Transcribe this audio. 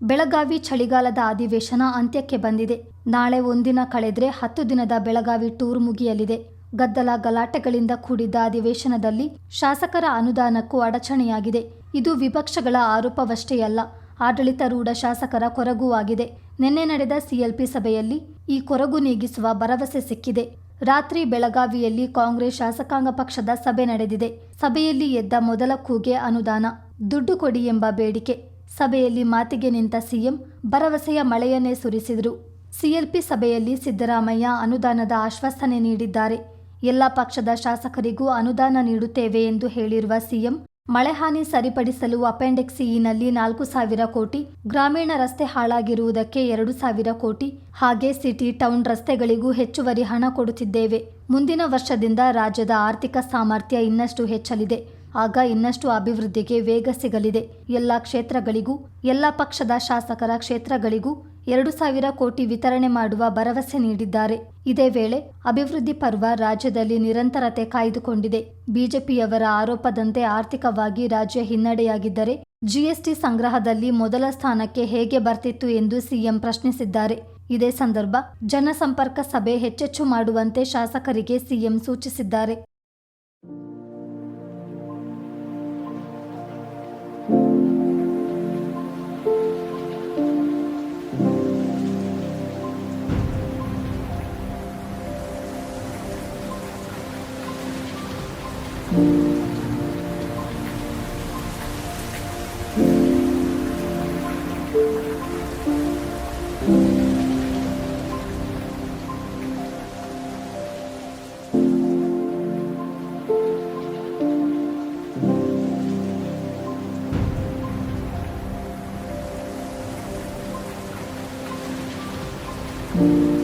ಬೆಳಗಾವಿ ಚಳಿಗಾಲದ ಅಧಿವೇಶನ ಅಂತ್ಯಕ್ಕೆ ಬಂದಿದೆ. ನಾಳೆ ಒಂದಿನ ಕಳೆದ್ರೆ ಹತ್ತು ದಿನದ ಬೆಳಗಾವಿ ಟೂರ್ ಮುಗಿಯಲಿದೆ. ಗದ್ದಲ ಗಲಾಟೆಗಳಿಂದ ಕೂಡಿದ್ದ ಅಧಿವೇಶನದಲ್ಲಿ ಶಾಸಕರ ಅನುದಾನಕ್ಕೂ ಅಡಚಣೆಯಾಗಿದೆ. ಇದು ವಿಪಕ್ಷಗಳ ಆರೋಪವಷ್ಟೇ ಅಲ್ಲ, ಆಡಳಿತಾರೂಢ ಶಾಸಕರ ಕೊರಗೂ ಆಗಿದೆ. ನಿನ್ನೆ ನಡೆದ ಸಿಎಲ್ಪಿ ಸಭೆಯಲ್ಲಿ ಈ ಕೊರಗು ನೀಗಿಸುವ ಭರವಸೆ ಸಿಕ್ಕಿದೆ. ರಾತ್ರಿ ಬೆಳಗಾವಿಯಲ್ಲಿ ಕಾಂಗ್ರೆಸ್ ಶಾಸಕಾಂಗ ಪಕ್ಷದ ಸಭೆ ನಡೆದಿದೆ. ಸಭೆಯಲ್ಲಿ ಎದ್ದ ಮೊದಲ ಕೂಗೆ ಅನುದಾನ. ದುಡ್ಡು ಕೊಡಿ ಎಂಬ ಬೇಡಿಕೆ. ಸಭೆಯಲ್ಲಿ ಮಾತಿಗೆ ನಿಂತ ಸಿಎಂ ಭರವಸೆಯ ಮಳೆಯನ್ನೇ ಸುರಿಸಿದರು. ಸಿಎಲ್ಪಿ ಸಭೆಯಲ್ಲಿ ಸಿದ್ದರಾಮಯ್ಯ ಅನುದಾನದ ಆಶ್ವಾಸನೆ ನೀಡಿದ್ದಾರೆ. ಎಲ್ಲ ಪಕ್ಷದ ಶಾಸಕರಿಗೂ ಅನುದಾನ ನೀಡುತ್ತೇವೆ ಎಂದು ಹೇಳಿರುವ ಸಿಎಂ ಮಳೆಹಾನಿ ಸರಿಪಡಿಸಲು ಅಪೆಂಡಿಕ್ಸ್ ಇನಲ್ಲಿ ನಾಲ್ಕು ಸಾವಿರ ಕೋಟಿ, ಗ್ರಾಮೀಣ ರಸ್ತೆ ಹಾಳಾಗಿರುವುದಕ್ಕೆ ಎರಡು ಸಾವಿರ ಕೋಟಿ, ಹಾಗೆ ಸಿಟಿ ಟೌನ್ ರಸ್ತೆಗಳಿಗೂ ಹೆಚ್ಚುವರಿ ಹಣ ಕೊಡುತ್ತಿದ್ದೇವೆ. ಮುಂದಿನ ವರ್ಷದಿಂದ ರಾಜ್ಯದ ಆರ್ಥಿಕ ಸಾಮರ್ಥ್ಯ ಇನ್ನಷ್ಟು ಹೆಚ್ಚಲಿದೆ. ಆಗ ಇನ್ನಷ್ಟು ಅಭಿವೃದ್ಧಿಗೆ ವೇಗ ಸಿಗಲಿದೆ. ಎಲ್ಲ ಕ್ಷೇತ್ರಗಳಿಗೂ, ಎಲ್ಲ ಪಕ್ಷದ ಶಾಸಕರ ಕ್ಷೇತ್ರಗಳಿಗೂ ಎರಡು ಸಾವಿರ ಕೋಟಿ ವಿತರಣೆ ಮಾಡುವ ಭರವಸೆ ನೀಡಿದ್ದಾರೆ. ಇದೇ ವೇಳೆ ಅಭಿವೃದ್ಧಿ ಪರ್ವ ರಾಜ್ಯದಲ್ಲಿ ನಿರಂತರತೆ ಕಾಯ್ದುಕೊಂಡಿದೆ. ಬಿಜೆಪಿಯವರ ಆರೋಪದಂತೆ ಆರ್ಥಿಕವಾಗಿ ರಾಜ್ಯ ಹಿನ್ನಡೆಯಾಗಿದ್ದರೆ ಜಿಎಸ್ಟಿ ಸಂಗ್ರಹದಲ್ಲಿ ಮೊದಲ ಸ್ಥಾನಕ್ಕೆ ಹೇಗೆ ಬರ್ತಿತ್ತು ಎಂದು ಸಿಎಂ ಪ್ರಶ್ನಿಸಿದ್ದಾರೆ. ಇದೇ ಸಂದರ್ಭ ಜನಸಂಪರ್ಕ ಸಭೆ ಹೆಚ್ಚೆಚ್ಚು ಮಾಡುವಂತೆ ಶಾಸಕರಿಗೆ ಸಿಎಂ ಸೂಚಿಸಿದ್ದಾರೆ. thank mm -hmm. you